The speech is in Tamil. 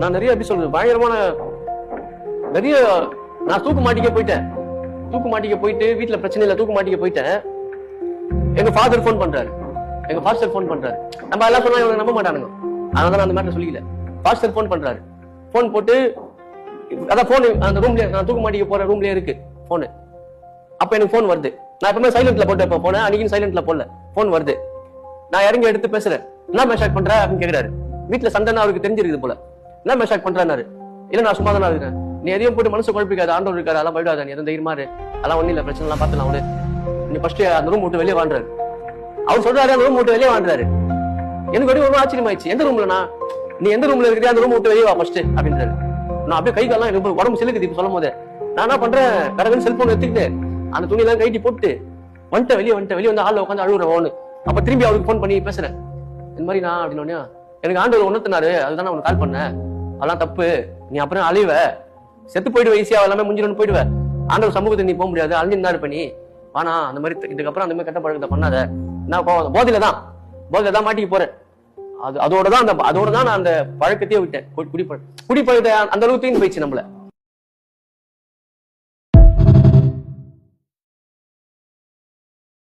நான் நிறைய எப்படி சொல்றது பயங்கரமான நிறைய நான் தூக்கு மாட்டிக்க போயிட்டேன். தூக்கு மாட்டிக்க போயிட்டு வீட்டுல பிரச்சனை இல்ல தூக்கு மாட்டிக்க போயிட்டேன். எங்க ஃபாதர் ஃபோன் பண்றாரு. எங்க ஃபாஸ்டர் ஃபோன் பண்றாரு. நம்ம எல்லாம் சொன்னா இவங்க நம்ப மாட்டானுங்க. அதனால நான் அந்த மேட்டர் சொல்லிக்கல. ஃபாஸ்டர் ஃபோன் பண்றாரு. ஃபோன் போட்டு அதான் ஃபோன் அந்த ரூம்ல நான் தூக்கு மாட்டிக்க போற ரூம்லயே இருக்கு ஃபோனு அப்ப எனக்கு ஃபோன் வருது. நான் எப்பவுமே சைலண்ட்ல போட்டு இப்போ போனேன் அன்னைக்கு சைலண்ட்ல போடல. ஃபோன் வருது. நான் இறங்கி எடுத்து பேசுறேன். என்ன மெஷாக் பண்ற அப்படின்னு கேக்குறாரு. வீட்டுல சந்தனா அவருக்கு தெரிஞ்சிருக்குது போல. என்ன மெஷாக் பண்றாரு இல்ல நான் சும்மா தானே இருக்கேன் நீ எதையும் போட்டு மனசு குழப்பிக்காது ஆண்டவர் இருக்காரு அதெல்லாம் போயிடாத நீ எதுவும் தைரியமா அதெல்லாம் ஒண்ணும் இல்ல பிரச்சனை எல்லாம் பாத்துலாம் அவரு. நீ ஃபர்ஸ்ட் அந்த ரூம் விட்டு வெளியே வாழ்றாரு அவர் சொல்றாரு அந்த ரூம் விட்டு வெளியே வாழ்றாரு எனக்கு வெளியே ரொம்ப ஆச்சரியமாயிடுச்சு. எந்த ரூம்லனா நீ எந்த ரூம்ல இருக்கிறியா? அந்த ரூம் விட்டு வெளியே வா ஃபர்ஸ்ட் அப்படின்றாரு. நான் அப்படியே கை கால்லாம் எனக்கு உடம்பு சிலுக்குது இப்ப சொல்லும் போது. நான் என்ன பண்றேன்? கடவுள் செல்போன் எடுத்துக்கிட்டு அந்த துணியெல்லாம் கைட்டி போட்டு வந்துட்டேன் வெளியே வந்துட்டேன். வெளியே வந்து ஆள் உட்காந்து அழுகுறேன் ஓனு அப்ப திரும்பி அவருக்கு ஃபோன் பண்ணி பேசுறேன். இந்த மாதிரி நான் அப்படின்னு எனக்கு ஆண்டவர் உணர்த்தினாரு அதுதான் நான் உனக்கு கால் பண்ணேன். அதெல்லாம் தப்பு. நீ அப்புறம் அழிவ. செத்து போயிடுவ ஈஸியா எல்லாமே முடிஞ்சிடும் போயிடுவ. ஆண்டவர் சமூகத்தை நீ போக முடியாது. அழிஞ்சிருந்தா இருப்ப நீ. வானா அந்த மாதிரி இதுக்கப்புறம் அந்த மாதிரி கெட்ட பழக்கத்தை பண்ணாத. நான் கோவம்? போதையில தான். போதையில தான் மாட்டிக்க போறேன். அது அதோட தான் அந்த அதோட தான் நான் அந்த பழக்கத்தையே விட்டேன். குடி- குடிப்பழ குடிப்பழக்கத்தை அந்த அளவுக்கு தூக்கி போயிடுச்சு நம்மள.